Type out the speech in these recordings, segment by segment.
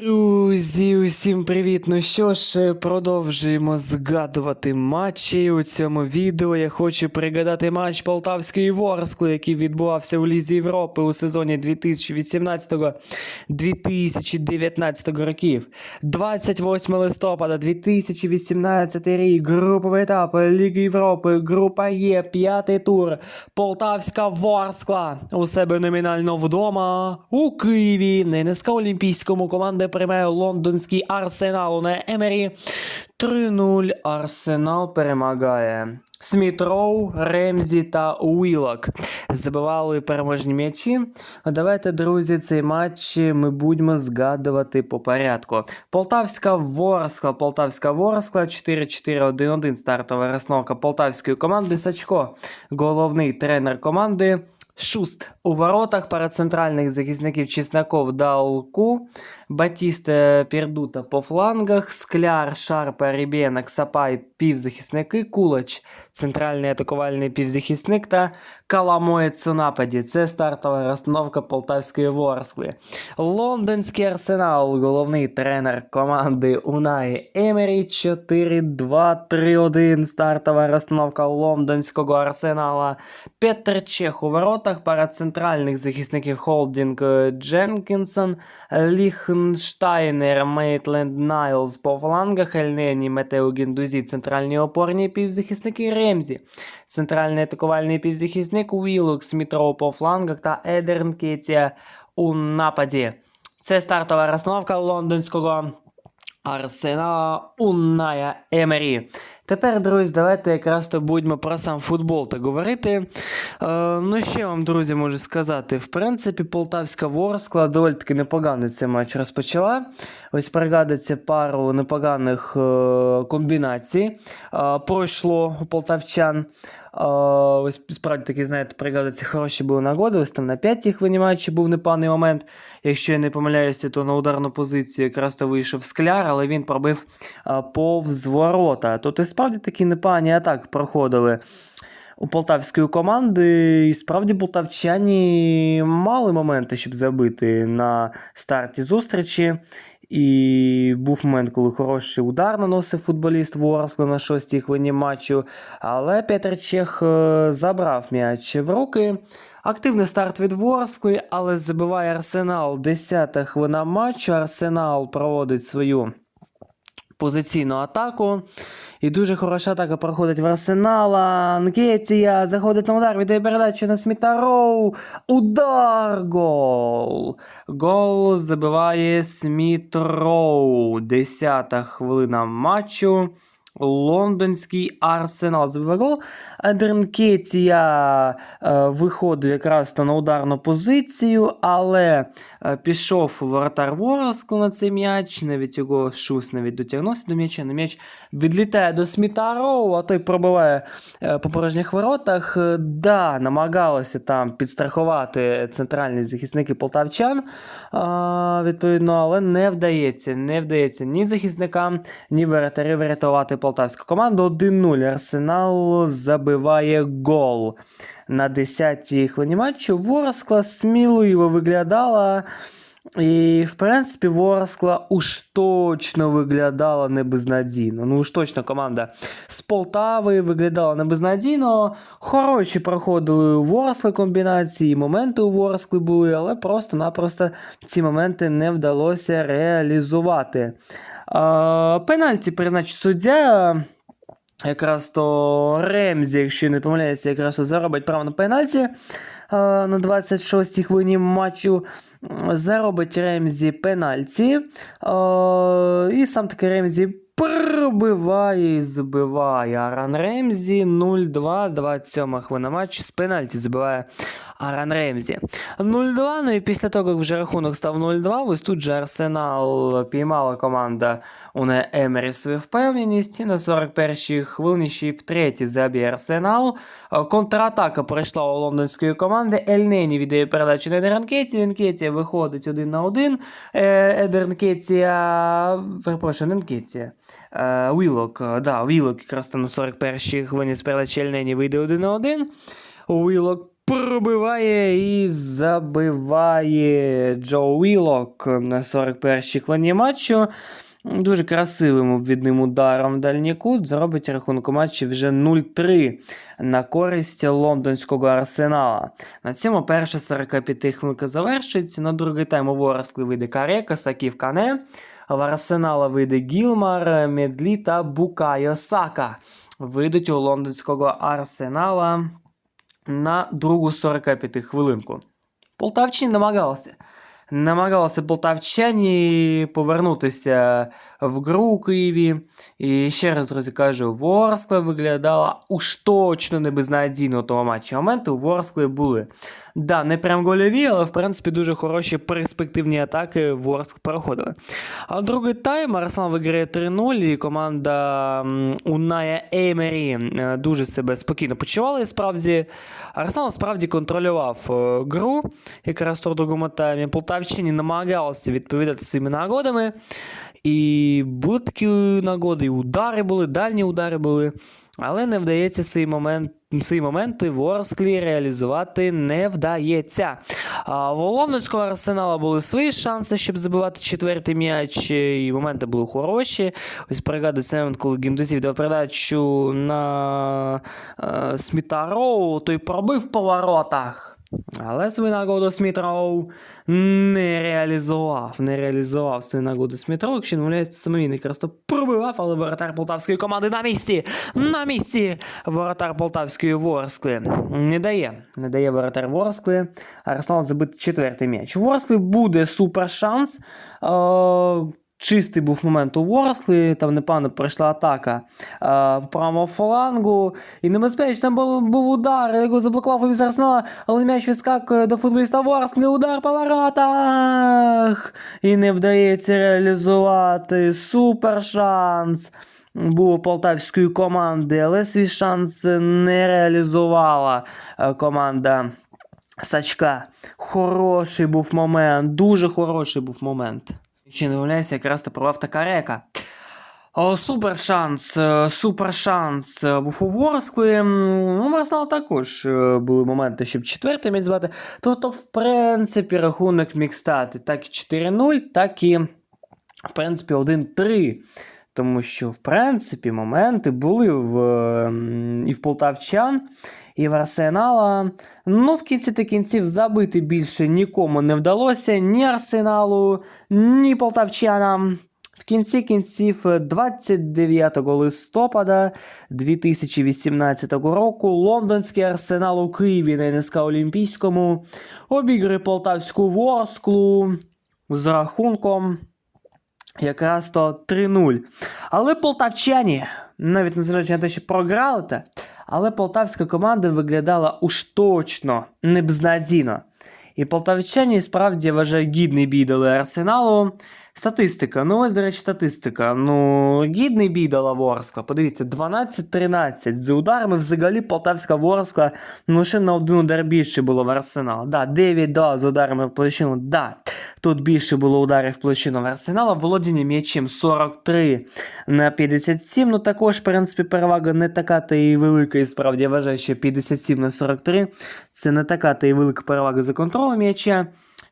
Друзі, усім привіт! Ну що ж, продовжуємо згадувати матчі. У цьому відео я хочу пригадати матч Полтавської Ворскли, який відбувався у Лізі Європи у сезоні 2018-2019 років. 28 листопада 2018 рік, груповий етап Ліги Європи, група Є, п'ятий тур. Полтавська Ворскла у себе номінально вдома у Києві. На НСК Олімпійському команда приймає лондонський арсенал на Емері. 3-0 Арсенал перемагає. Сміт Роу, Ремзі та Уілок забивали переможні м'ячі. Давайте, друзі, цей матч ми будемо згадувати по порядку. Полтавська Ворскла, Полтавська Ворскла, 4-4-1-1 стартова розстановка полтавської команди. Сачко, головний тренер команди. Шуст у воротах перед центральних захисників Чесноков Далку, Батісте Пердута по флангах, Скляр, Шарпа, Рібєнок, Сапай, півзахисники, Кулач, центральний атакувальний півзахисник та Каламоєць у нападі. Це стартова розстановка Полтавської Ворскли. Лондонський арсенал, головний тренер команди Унай Емері 4-2-3-1. Стартова розстановка лондонського арсенала. Петр Чех у воротах, перед центральних захисників Холдінг е, Дженкінсон, Ліхенштайнер, Мейтленд Найлз по флангах, Ельнені, Метео Гіндузі, центральні опорні півзахисники Ремзі, центральний атакувальний півзахисник Уілок, Мітро по флангах та Едерн Кетія у нападі. Це стартова розстановка лондонського Арсенала Уная Емері. Тепер, друзі, давайте якраз то будемо про сам футбол так говорити. Е, ну, що вам, друзі, можу сказати. В принципі, Полтавська Ворскла доволі таки непогано цей матч розпочала. Ось пригадується пару непоганих е, комбінацій. Е, пройшло полтавчан. Ось справді таки, знаєте, пригадується, хороші були нагоди. Ось там на п'ятій хвилині матчі був непоганий момент. Якщо я не помиляюся, то на ударну позицію якраз то вийшов скляр, але він пробив повз ворота. І справді такі непогані атаки проходили у полтавської команди. І справді полтавчані мали моменти, щоб забити на старті зустрічі. І був момент, коли хороший удар наносив футболіст Ворскла на шостій хвилині матчу. Але Петр Чех е, забрав м'яч в руки. Активний старт від Ворскли, але забиває Арсенал. 10-та хвилина матчу. Арсенал проводить свою позиційну атаку. І дуже хороша атака проходить в Арсенала. Нкетія заходить на удар, віддає передачу на Смітароу. Удар! Гол! Гол забиває Смітроу. 10-та хвилина матчу. Лондонський арсенал забиває гол. Адернкетія е, виходив якраз на ударну позицію, але е, пішов воротар Ворскла на цей м'яч. Навіть його шус навіть дотягнувся до м'яча. На м'яч відлітає до Смітароу, а той пробиває е, по порожніх воротах. Да, намагалися там підстрахувати центральні захисники полтавчан. Відповідно, але не вдається. Не вдається ні захисникам, ні воротарів врятувати полтавську команду. 1-0. Арсенал забиває гол. На 10-й хвилині матчу Ворскла сміливо виглядала. І, в принципі, Ворскла уж точно виглядала не безнадійно. Ну, уж точно команда з Полтави виглядала не безнадійно. Хороші проходили у Ворскли комбінації, моменти у Ворскли були, але просто-напросто ці моменти не вдалося реалізувати. А, пенальті призначить суддя. Якраз то Ремзі, якщо не помиляюся, якраз заробить право на пенальті на 26-й хвилині матчу. Заробить Ремзі пенальті. Е, і сам таки Ремзі пробиває і збиває. Аран Ремзі 0-2, 27 хвилина матчу з пенальті забиває Аран Ремзі. 0-2, ну і після того, як вже рахунок став 0-2, ось тут же Арсенал піймала команда Уне Емері свою впевненість. На 41-й хвилині ще й втретє заб'є Арсенал. Е, Контратака пройшла у лондонської команди. Ельнені віддає передачу на Едернкетію. Енкетія виходить один на один. Е, Едернкетія. Перепрошую, не Енкетія. Е, е, Да, Уілок якраз на 41-й хвилині з передачі Ельнені вийде один на один. Уілок пробиває і забиває Джо Вілок на 41-й хвилині матчу. Дуже красивим обвідним ударом в дальній кут зробить рахунок у матчі вже 0-3 на користь лондонського арсенала. На цьому перша 45 хвилинка завершується. На другий тайм у Ворскли вийде Карека, Саків Кане. В Арсенала вийде Гілмар, Медлі та Букайо Сака. Вийдуть у лондонського арсенала на другу 45 хвилинку. Полтавчині намагалися. Намагалися полтавчані повернутися в гру у Києві. І ще раз, друзі, кажу, Ворскла виглядала уж точно не безнадійно того тому матчі. Моменти у Ворскли були. Да, не прям гольові, але в принципі дуже хороші перспективні атаки Ворск проходили. А другий тайм Арсенал виграє 3-0, і команда Уная Еймері е, дуже себе спокійно почувала. І справді Арсенал справді контролював е, гру, якраз в другому таймі. Полтавчині намагалися відповідати своїми нагодами. І були такі нагоди, і удари були, дальні удари були. Але не вдається цей момент, ці моменти в Орсклі реалізувати не вдається. А в лондонського арсенала були свої шанси, щоб забивати четвертий м'яч, і моменти були хороші. Ось пригадується момент, коли Гіндусів дав передачу на е, Сміта-Роу, той пробив по воротах. Але свою нагоду Смітроу не реалізував. Не реалізував свою нагоду Смітроу, якщо не виявляється, саме він пробивав, але воротар полтавської команди на місці. На місці воротар полтавської Ворскли. Не дає. Не дає воротар Ворскли. Арсенал забити четвертий м'яч. Ворскли буде супер шанс. Чистий був момент у Ворсли, там непевно пройшла атака е, в правому флангу. І небезпечно був, був удар, його заблокував обіз Арсенала, але м'яч відскакує до футболіста Ворсли, удар по воротах! І не вдається реалізувати супер шанс. Був у полтавської команди, але свій шанс не реалізувала е, команда Сачка. Хороший був момент, дуже хороший був момент. Чи не виявляється, якраз то провав така река. Супер шанс, е, супер шанс е, був у Ворскли. М, Ну, в Арсенала також е, були моменти, щоб четвертий міг звати. Тобто, в принципі, рахунок міг стати так і 4-0, так і, в принципі, 1-3. Тому що, в принципі, моменти були в, ем, і в полтавчан, і в Арсенала. Ну, в кінці та кінців забити більше нікому не вдалося, ні Арсеналу, ні полтавчанам. В кінці кінців е, 29 листопада 2018 року лондонський арсенал у Києві на НСК Олімпійському обіграє полтавську Ворсклу з рахунком якраз то 3-0. Але полтавчані, навіть незважаючи на те, що програли, але полтавська команда виглядала уж точно небзнадійно. І полтавчані справді вважають вважаю гідний бій дали арсеналу. Статистика. Ну, ось, до речі, статистика. Ну, гідний бій дала Ворскла. Подивіться, 12-13. За ударами взагалі полтавська Ворскла ну, ще на один удар більше було в арсенал. Да, 9-2 з ударами в площину. Да. Тут більше було ударів в площину в арсенала. Володіння м'ячем 43 на 57. Ну, також, в принципі, перевага не така та і велика. І справді я вважаю, що 57 на 43 це не така та і велика перевага за контролем м'яча.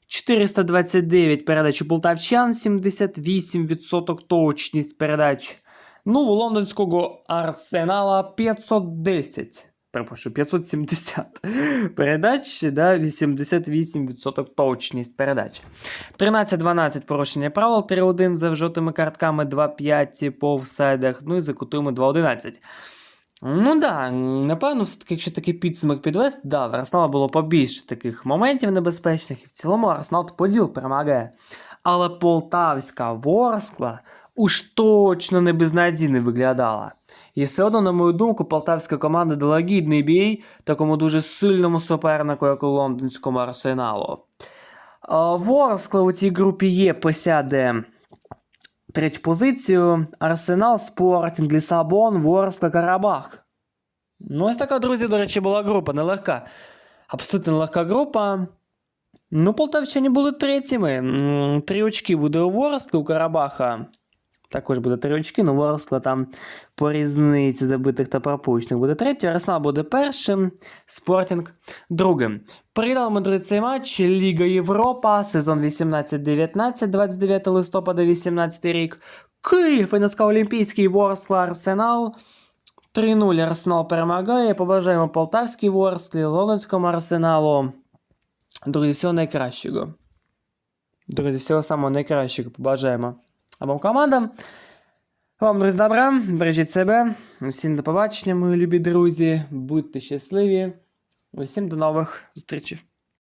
429 передач у полтавчан, 78% точність передач. Ну, у лондонського арсенала 510. Перепрошую, 570 передач, да, 88% точність передач. 13-12 порушення правил, 3-1 за жовтими картками, 2-5 по офсайдах, ну і за кутами 2-11. Ну да, напевно, все-таки, якщо такий підсумок підвести, да, в Арсенала було побільше таких моментів небезпечних, і в цілому Арсенал поділ перемагає. Але полтавська Ворскла уж точно не безнадійно виглядала. І все одно, на мою думку, полтавська команда дала гідний бій такому дуже сильному супернику, як у лондонському арсеналу. Ворскла у цій групі є посяде третю позицію. Арсенал, Спортінг, Лісабон, Ворскла, Карабах. Ну, ось така, друзі, до речі, була група, нелегка. Абсолютно нелегка група. Ну, полтавчані були третіми. М, Три очки буде у Ворскли, у Карабаха. Також буде три очки, ну Ворскла там по різниці забитих та пропущених буде третій. Арсенал буде першим, Спортінг другим. Приїдемо, друзі, цей матч. Ліга Європа, сезон 18-19, 29 листопада, 18 рік. Київ, НСК Олімпійський, Ворскла, Арсенал. 3-0 Арсенал перемагає. Побажаємо Полтавській Ворсклі, Лондонському Арсеналу. Друзі, всього найкращого. Друзі, всього самого найкращого побажаємо обом командам. Вам, друзі, добра, бережіть себе. Усім до побачення, мої любі друзі. Будьте щасливі. Усім до нових зустрічей.